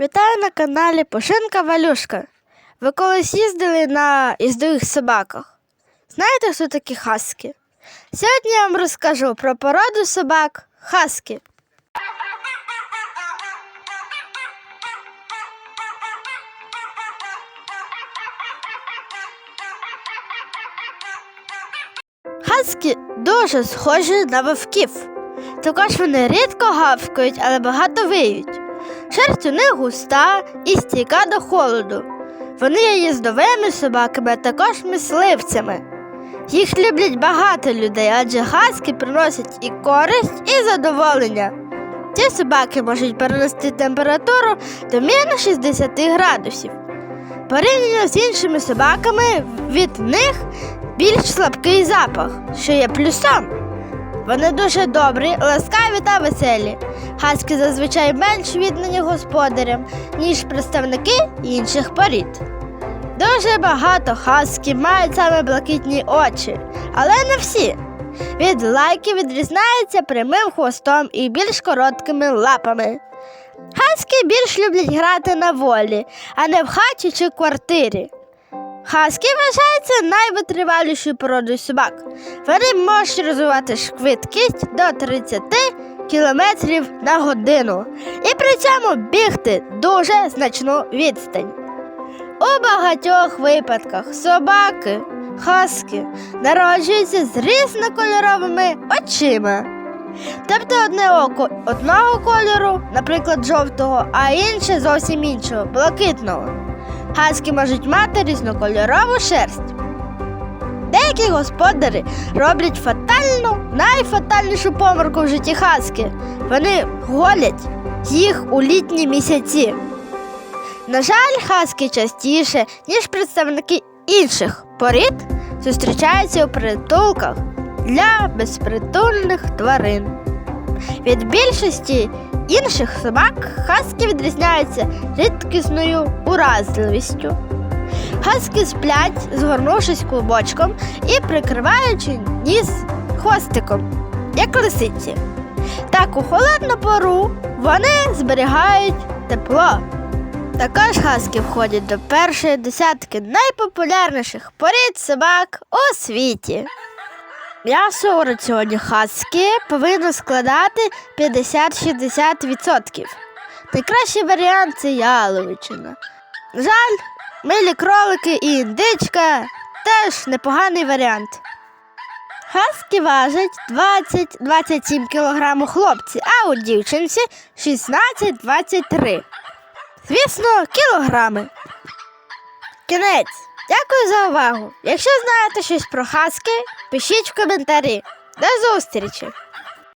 Вітаю на каналі Пошинка Валюшка. Ви колись їздили на їздових собаках? Знаєте, хто такі хаски? Сьогодні я вам розкажу про породу собак хаски. Хаски дуже схожі на вовків. Також вони рідко гавкають, але багато виють. Шерсть у них густа і стійка до холоду. Вони є їздовими собаками, а також мисливцями. Їх люблять багато людей, адже хаски приносять і користь, і задоволення. Ці собаки можуть перенести температуру до мінус 60 градусів. Порівняно з іншими собаками, від них більш слабкий запах, що є плюсом. Вони дуже добрі, ласкаві та веселі. Хаски зазвичай менш віддані господарям, ніж представники інших порід. Дуже багато хаски мають саме блакитні очі, але не всі. Від лайки відрізняються прямим хвостом і більш короткими лапами. Хаски більш люблять грати на волі, а не в хаті чи квартирі. Хаски вважаються найвитривалішою породою собак. Вони можуть розвивати швидкість до 30 км на годину і при цьому бігти дуже значну відстань. У багатьох випадках собаки, хаски народжуються з різнокольоровими очима. Тобто одне око одного кольору, наприклад, жовтого, а інше зовсім іншого, блакитного. Хаски можуть мати різнокольорову шерсть. Деякі господарі роблять фатальну, найфатальнішу помилку в житті хаски. Вони голять їх у літні місяці. На жаль, хаски частіше, ніж представники інших порід, зустрічаються у притулках для безпритульних тварин. Від більшості інших собак хаски відрізняються рідкісною уразливістю. Хаски сплять, згорнувшись клубочком і прикриваючи ніс хвостиком, як лисиці. Так у холодну пору вони зберігають тепло. Також хаски входять до першої десятки найпопулярніших порід собак у світі. М'ясо у раціоні хаски повинно складати 50-60%. Найкращий варіант це яловичина. Жаль, милі кролики і індичка теж непоганий варіант. Хаски важать 20-27 кг у хлопці, а у дівчинці 16-23. Звісно, кілограми. Кінець. Дякую за увагу. Якщо знаєте щось про хаски, пишіть в коментарі. До зустрічі!